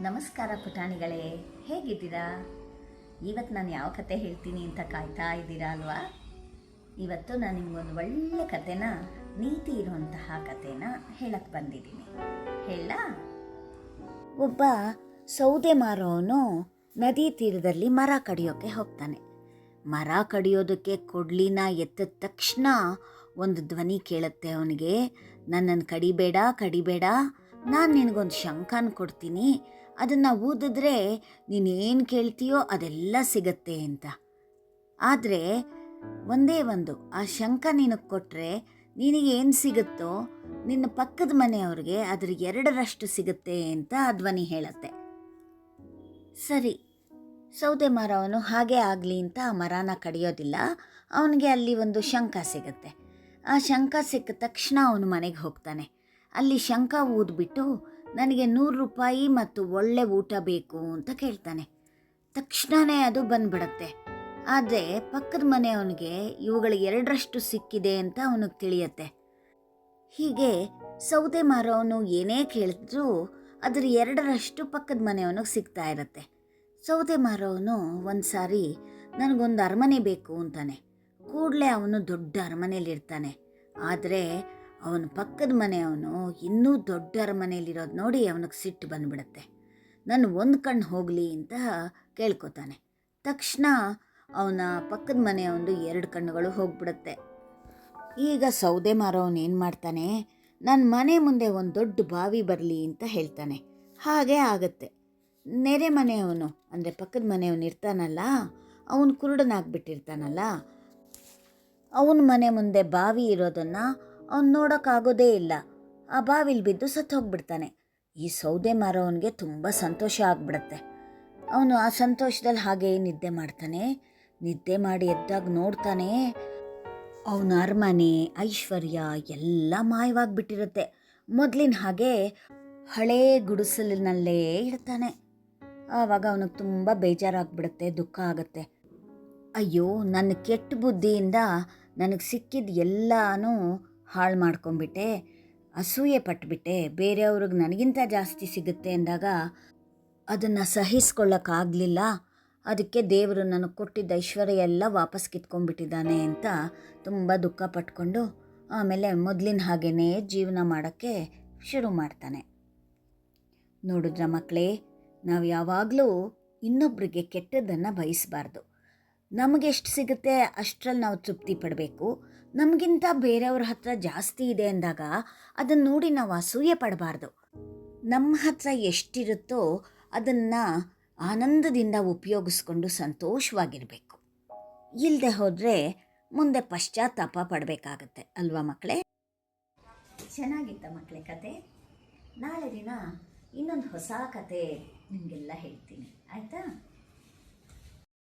ನಮಸ್ಕಾರ ಪುಟಾಣಿಗಳೇ, ಹೇಗಿದ್ದೀರಾ? ಇವತ್ತು ನಾನು ಯಾವ ಕತೆ ಹೇಳ್ತೀನಿ ಅಂತ ಕಾಯ್ತಾ ಇದ್ದೀರಾ ಅಲ್ವಾ? ಇವತ್ತು ನಾನು ನಿಮಗೊಂದು ಒಳ್ಳೆ ಕತೆನ, ನೀತಿ ಇರುವಂತಹ ಕತೆನ ಹೇಳಕ್ಕೆ ಬಂದಿದ್ದೀನಿ. ಹೇಳ ಒಬ್ಬ ಸೌದೆ ಮಾರೋನು ನದಿ ತೀರದಲ್ಲಿ ಮರ ಕಡಿಯೋಕ್ಕೆ ಹೋಗ್ತಾನೆ. ಮರ ಕಡಿಯೋದಕ್ಕೆ ಕೊಡ್ಲಿನ ಎತ್ತಿದ ತಕ್ಷಣ ಒಂದು ಧ್ವನಿ ಕೇಳುತ್ತೆ ಅವನಿಗೆ, ನನ್ನನ್ನು ಕಡಿಬೇಡ ಕಡಿಬೇಡ ನಾನು ನಿನಗೊಂದು ಶಂಖನ ಕೊಡ್ತೀನಿ. ಅದನ್ನು ಊದಿದ್ರೆ ನೀನೇನು ಕೇಳ್ತೀಯೋ ಅದೆಲ್ಲ ಸಿಗತ್ತೆ ಅಂತ. ಆದರೆ ಒಂದೇ ಒಂದು, ಆ ಶಂಕ ನಿನಗೆ ಕೊಟ್ಟರೆ ನಿನಗೇನು ಸಿಗುತ್ತೋ ನಿನ್ನ ಪಕ್ಕದ ಮನೆಯವ್ರಿಗೆ ಅದ್ರ ಎರಡರಷ್ಟು ಸಿಗುತ್ತೆ ಅಂತ ಧ್ವನಿ ಹೇಳತ್ತೆ. ಸರಿ, ಸೌದೆ ಮರವನು ಹಾಗೆ ಆಗಲಿ ಅಂತ ಆ ಮರನ ಕಡಿಯೋದಿಲ್ಲ. ಅವನಿಗೆ ಅಲ್ಲಿ ಒಂದು ಶಂಕ ಸಿಗುತ್ತೆ. ಆ ಶಂಕ ಸಿಕ್ಕ ತಕ್ಷಣ ಅವನು ಮನೆಗೆ ಹೋಗ್ತಾನೆ. ಅಲ್ಲಿ ಶಂಖ ಊದ್ಬಿಟ್ಟು ನನಗೆ ನೂರು ರೂಪಾಯಿ ಮತ್ತು ಒಳ್ಳೆ ಊಟ ಬೇಕು ಅಂತ ಕೇಳ್ತಾನೆ. ತಕ್ಷಣವೇ ಅದು ಬಂದ್ಬಿಡತ್ತೆ. ಆದರೆ ಪಕ್ಕದ ಮನೆಯವನಿಗೆ ಇವುಗಳು ಎರಡರಷ್ಟು ಸಿಕ್ಕಿದೆ ಅಂತ ಅವನಿಗೆ ತಿಳಿಯತ್ತೆ. ಹೀಗೆ ಸೌದೆ ಮಾರೋನು ಏನೇ ಕೇಳಿದ್ರೂ ಅದರ ಎರಡರಷ್ಟು ಪಕ್ಕದ ಮನೆಯವನಿಗೆ ಸಿಗ್ತಾ ಇರತ್ತೆ. ಸೌದೆ ಮಾರೋನು ಒಂದು ಸಾರಿ ನನಗೊಂದು ಅರಮನೆ ಬೇಕು ಅಂತಾನೆ. ಕೂಡಲೇ ಅವನು ದೊಡ್ಡ ಅರಮನೆಯಲ್ಲಿರ್ತಾನೆ. ಆದರೆ ಅವನ ಪಕ್ಕದ ಮನೆಯವನು ಇನ್ನೂ ದೊಡ್ಡ ಅರಮನೆಯಲ್ಲಿರೋದು ನೋಡಿ ಅವನಿಗೆ ಸಿಟ್ಟು ಬಂದುಬಿಡತ್ತೆ. ನಾನು ಒಂದು ಕಣ್ಣು ಹೋಗಲಿ ಅಂತ ಕೇಳ್ಕೊತಾನೆ. ತಕ್ಷಣ ಅವನ ಪಕ್ಕದ ಮನೆಯವನು ಎರಡು ಕಣ್ಣುಗಳು ಹೋಗ್ಬಿಡುತ್ತೆ. ಈಗ ಸೌದೆ ಮಾರೋವನು ಏನು ಮಾಡ್ತಾನೆ ನನ್ನ ಮನೆ ಮುಂದೆ ಒಂದು ದೊಡ್ಡ ಬಾವಿ ಬರಲಿ ಅಂತ ಹೇಳ್ತಾನೆ. ಹಾಗೆ ಆಗತ್ತೆ. ನೆರೆ ಮನೆಯವನು, ಅಂದರೆ ಪಕ್ಕದ ಮನೆಯವನು ಇರ್ತಾನಲ್ಲ, ಅವನು ಕುರುಡನಾಗ್ಬಿಟ್ಟಿರ್ತಾನಲ್ಲ, ಅವನ ಮನೆ ಮುಂದೆ ಬಾವಿ ಇರೋದನ್ನು ಅವ್ನು ನೋಡೋಕ್ಕಾಗೋದೇ ಇಲ್ಲ. ಆ ಬಾವಿಲಿ ಬಿದ್ದು ಸತ್ತು ಹೋಗ್ಬಿಡ್ತಾನೆ ಈ ಸೌದೆ ಮಾರೋವನಿಗೆ ತುಂಬ ಸಂತೋಷ ಆಗ್ಬಿಡತ್ತೆ. ಅವನು ಆ ಸಂತೋಷದಲ್ಲಿ ಹಾಗೆ ನಿದ್ದೆ ಮಾಡ್ತಾನೆ, ನಿದ್ದೆ ಮಾಡಿ ಎದ್ದಾಗ ನೋಡ್ತಾನೆ, ಅವನ ಅರಮನೆ, ಐಶ್ವರ್ಯ ಎಲ್ಲ ಮಾಯವಾಗಿಬಿಟ್ಟಿರುತ್ತೆ. ಮೊದಲಿನ ಹಾಗೆ ಹಳೇ ಗುಡಿಸಲಿನಲ್ಲೇ ಇರ್ತಾನೆ. ಆವಾಗ ಅವನಿಗೆ ತುಂಬ ಬೇಜಾರಾಗ್ಬಿಡುತ್ತೆ, ದುಃಖ ಆಗುತ್ತೆ. ಅಯ್ಯೋ, ನನ್ನ ಕೆಟ್ಟ ಬುದ್ಧಿಯಿಂದ ನನಗೆ ಸಿಕ್ಕಿದ ಎಲ್ಲನೂ ಹಾಳು ಮಾಡ್ಕೊಂಬಿಟ್ಟೆ, ಅಸೂಯೆ ಪಟ್ಬಿಟ್ಟೆ. ಬೇರೆಯವ್ರಿಗೆ ನನಗಿಂತ ಜಾಸ್ತಿ ಸಿಗುತ್ತೆ ಅಂದಾಗ, ಅದನ್ನು ಸಹಿಸ್ಕೊಳ್ಳೋಕ್ಕಾಗಲಿಲ್ಲ ಅದಕ್ಕೆ ದೇವರು ನನಗೆ ಕೊಟ್ಟಿದ್ದ ಐಶ್ವರ್ಯ ಎಲ್ಲ ವಾಪಸ್ ಕಿತ್ಕೊಂಡ್ಬಿಟ್ಟಿದ್ದಾನೆ ಅಂತ ತುಂಬ ದುಃಖ ಪಟ್ಕೊಂಡು, ಆಮೇಲೆ ಮೊದಲಿನ ಹಾಗೇ ಜೀವನ ಮಾಡೋಕ್ಕೆ ಶುರು ಮಾಡ್ತಾನೆ. ನೋಡಿದ್ರ ಮಕ್ಕಳೇ ನಾವು ಯಾವಾಗಲೂ ಇನ್ನೊಬ್ಬರಿಗೆ ಕೆಟ್ಟದ್ದನ್ನು ಬಯಸಬಾರ್ದು. ನಮಗೆಷ್ಟು ಸಿಗುತ್ತೆ ಅಷ್ಟರಲ್ಲಿ ನಾವು ತೃಪ್ತಿ ಪಡಬೇಕು. ನಮಗಿಂತ ಬೇರೆಯವ್ರ ಹತ್ರ ಜಾಸ್ತಿ ಇದೆ ಅಂದಾಗ ಅದನ್ನು ನೋಡಿ ನಾವು ಅಸೂಯೆ ಪಡಬಾರ್ದು. ನಮ್ಮ ಹತ್ರ ಎಷ್ಟಿರುತ್ತೋ ಅದನ್ನು ಆನಂದದಿಂದ ಉಪಯೋಗಿಸ್ಕೊಂಡು ಸಂತೋಷವಾಗಿರಬೇಕು. ಇಲ್ಲದೆ ಹೋದರೆ ಮುಂದೆ ಪಶ್ಚಾತ್ತಾಪ ಪಡಬೇಕಾಗತ್ತೆ, ಅಲ್ವಾ ಮಕ್ಕಳೇ? ಚೆನ್ನಾಗಿತ್ತ ಮಕ್ಕಳೇ ಕತೆ? ನಾಳೆ ದಿನ ಇನ್ನೊಂದು ಹೊಸ ಕತೆ ನಿಮಗೆಲ್ಲ ಹೇಳ್ತೀನಿ. ಆಯಿತಾ?